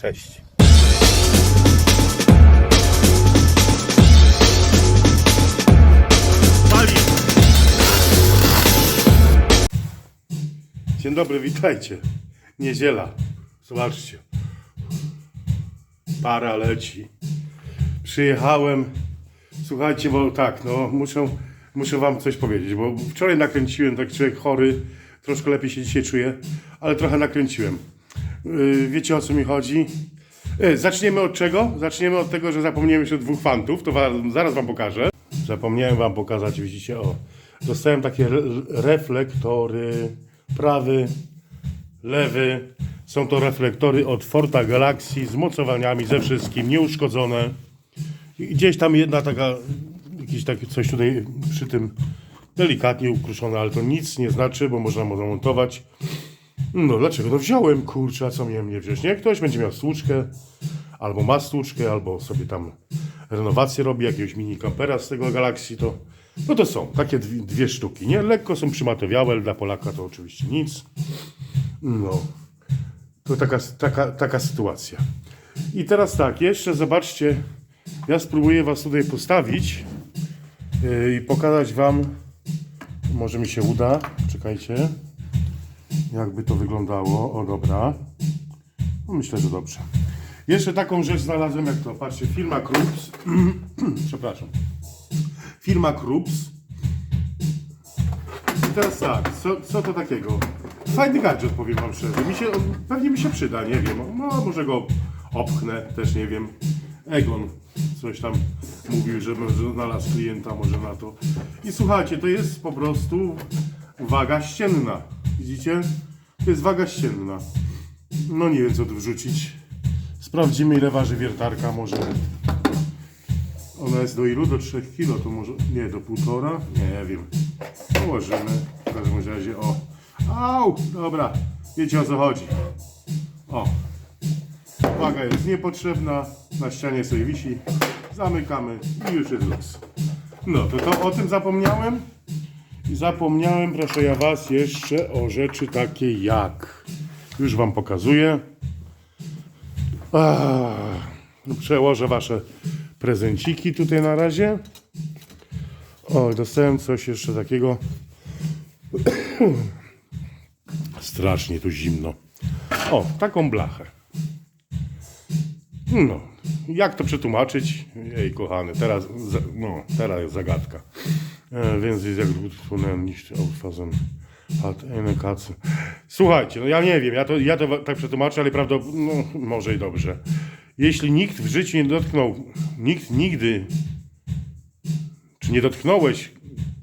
Cześć. Dzień dobry, witajcie. Niedziela. Zobaczcie. Para leci. Przyjechałem. Słuchajcie, bo tak, no muszę, muszę wam coś powiedzieć, bo wczoraj nakręciłem, tak człowiek chory, troszkę lepiej się dzisiaj czuję, ale trochę nakręciłem. Yy, wiecie o co mi chodzi? Yy, zaczniemy od czego? Zaczniemy od tego, że zapomniałem jeszcze dwóch fantów, to zaraz wam pokażę. Zapomniałem wam pokazać, widzicie, o. Dostałem takie re- reflektory, prawy, lewy. Są to reflektory od Forta Galaxy z mocowaniami, ze wszystkim, nieuszkodzone. I gdzieś tam jedna taka, jakieś takie coś tutaj przy tym delikatnie ukruszone, ale to nic nie znaczy, bo można mu zamontować. No dlaczego? No wziąłem, kurczę, a co miałem nie wziąć, nie? Ktoś będzie miał stłuczkę, albo ma stłuczkę, albo sobie tam renowację robi, jakiegoś mini kampera z tego Galaxy, to no to są takie dwie, dwie sztuki, nie? Lekko są przymatewiałe, dla Polaka to oczywiście nic. No, to taka, taka, taka sytuacja. I teraz tak, jeszcze zobaczcie, ja spróbuję Was tutaj postawić yy, i pokazać Wam, może mi się uda, czekajcie, jakby to wyglądało. O, dobra. No, myślę, że dobrze. Jeszcze taką rzecz znalazłem, jak to, patrzcie, firma Krups, przepraszam, firma Krups. I teraz tak, co, co to takiego? Fajny gadżet, powiem Wam szczerze. Mi się, pewnie mi się przyda, nie wiem. No, może go opchnę, też nie wiem. Egon coś tam mówił, że znalazł klienta, może na to. I słuchajcie, to jest po prostu waga ścienna. Widzicie? To jest waga ścienna. No nie wiem, co tu wrzucić. Sprawdzimy, ile waży wiertarka. Może ona jest do ilu? Do 3 kg, to może. Nie, do półtora? Nie wiem. Położymy. W każdym razie, o. Au! Dobra, wiecie o co chodzi. O. Waga jest niepotrzebna. Na ścianie sobie wisi. Zamykamy i już jest los. No, to, to o tym zapomniałem. Zapomniałem, proszę ja Was, jeszcze o rzeczy takiej jak. Już Wam pokazuję. Ach, przełożę Wasze prezenciki tutaj na razie. O, dostałem coś jeszcze takiego. Strasznie tu zimno. O, taką blachę. No, jak to przetłumaczyć? Jej, kochany, teraz, no, teraz jest zagadka. E, więc jest jak wspomniałem, niż Katze. Słuchajcie, no ja nie wiem, ja to, ja to tak przetłumaczę, ale prawdopodobnie, no, może i dobrze. Jeśli nikt w życiu nie dotknął, nikt nigdy, czy nie dotknąłeś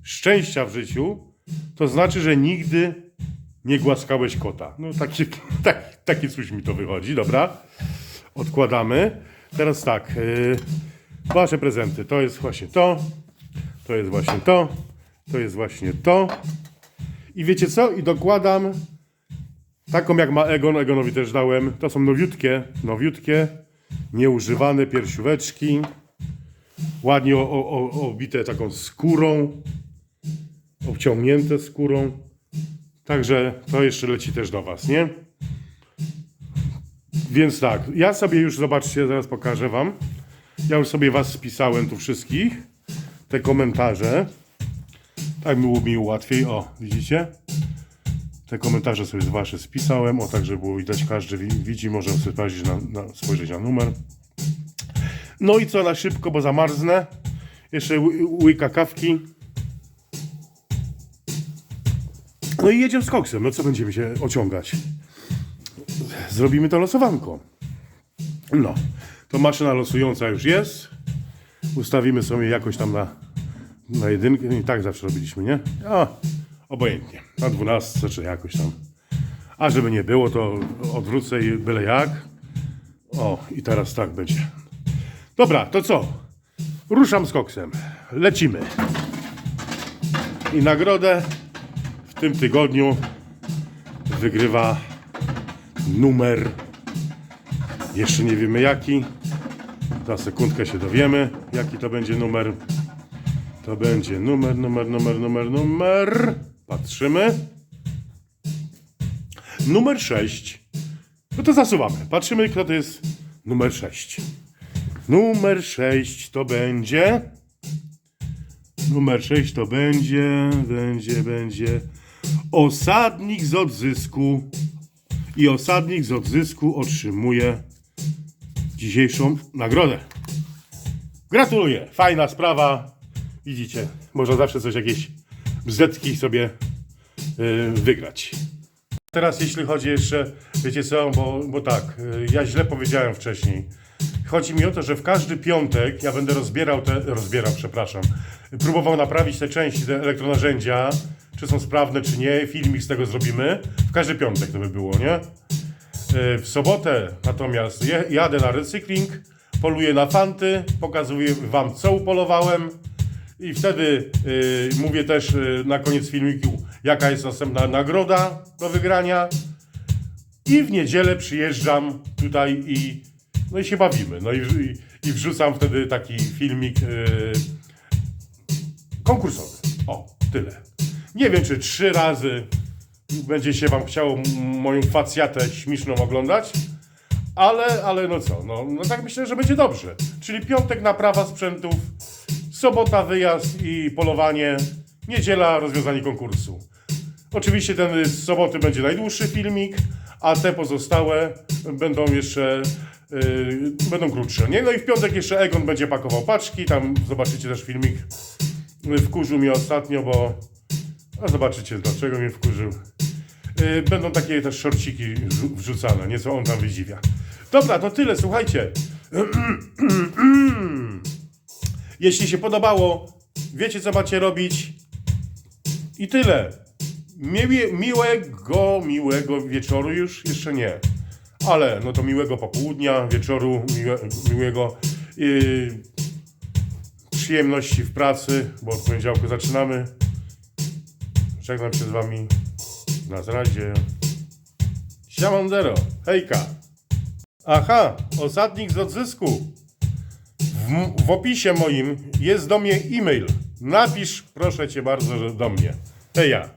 szczęścia w życiu, to znaczy, że nigdy nie głaskałeś kota. No taki, tak, taki coś mi to wychodzi, dobra? Odkładamy. Teraz tak, yy, wasze prezenty, to jest właśnie to, to jest właśnie to, to jest właśnie to. I wiecie co? I dokładam taką jak ma Egon, Egonowi też dałem. To są nowiutkie, nowiutkie, nieużywane piersióweczki. Ładnie o, o, o, obite taką skórą, obciągnięte skórą. Także to jeszcze leci też do Was, nie? Więc tak, ja sobie już, zobaczcie, zaraz pokażę Wam. Ja już sobie Was spisałem tu wszystkich, te komentarze. Tak było mi łatwiej. O, widzicie? Te komentarze sobie Wasze spisałem, o tak, żeby było widać, każdy wi- widzi, może sobie na, na, spojrzeć na numer. No i co na szybko, bo zamarznę. Jeszcze ły- łyka kawki. No i jedziemy z koksem. No co będziemy się ociągać? Zrobimy to losowanką. No, to maszyna losująca już jest. Ustawimy sobie jakoś tam na, na jedynkę. I tak zawsze robiliśmy, nie? Obojętnie. Na dwunastce czy jakoś tam. A żeby nie było, to odwrócę i byle jak. O, i teraz tak będzie. Dobra, to co? Ruszam z koksem. Lecimy. I nagrodę w tym tygodniu wygrywa numer. Jeszcze nie wiemy jaki. Za sekundkę się dowiemy, jaki to będzie numer. To będzie numer, numer, numer, numer, numer. Patrzymy. Numer 6. No to zasuwamy. Patrzymy, kto to jest numer 6. Numer 6 to będzie. Numer 6 to będzie, będzie, będzie. Osadnik z odzysku. I osadnik z odzysku otrzymuje dzisiejszą nagrodę. Gratuluję. Fajna sprawa. Widzicie, można zawsze coś, jakieś bzetki sobie yy, wygrać. Teraz jeśli chodzi jeszcze, wiecie co, bo, bo tak, y, ja źle powiedziałem wcześniej. Chodzi mi o to, że w każdy piątek ja będę rozbierał te, rozbierał, przepraszam, próbował naprawić te części, te elektronarzędzia, czy są sprawne, czy nie, filmik z tego zrobimy. W każdy piątek to by było, nie? Y, W sobotę natomiast jadę na recykling, poluję na fanty, pokazuję wam co upolowałem i wtedy y, mówię też y, na koniec filmiku jaka jest następna nagroda do wygrania i w niedzielę przyjeżdżam tutaj i no i się bawimy. No i, i, i wrzucam wtedy taki filmik konkursowy. O, tyle. Nie wiem, czy trzy razy będzie się wam chciało moją facjatę śmieszną oglądać, ale, ale no co, no, no tak myślę, że będzie dobrze. Czyli piątek naprawa sprzętów, sobota wyjazd i polowanie, niedziela rozwiązanie konkursu. Oczywiście ten z soboty będzie najdłuższy filmik, a te pozostałe będą jeszcze yy, będą krótsze. Nie? No i w piątek jeszcze Egon będzie pakował paczki, tam zobaczycie też filmik. Wkurzył mnie ostatnio, bo a zobaczycie dlaczego mnie wkurzył. Yy, Będą takie też szorciki wrzu- wrzucane, nieco on tam wydziwia. Dobra, to tyle, słuchajcie. Jeśli się podobało, wiecie co macie robić. I tyle. Miłe, miłego, miłego wieczoru już jeszcze nie. Ale no to miłego popołudnia, wieczoru, miłe, miłego yy, przyjemności w pracy, bo od poniedziałku zaczynamy. Żegnam się z wami. Na zrazie. Siamandero. Hejka. Aha, osadnik z odzysku. W, w opisie moim jest do mnie e-mail. Napisz, proszę cię bardzo, że do mnie. Heja.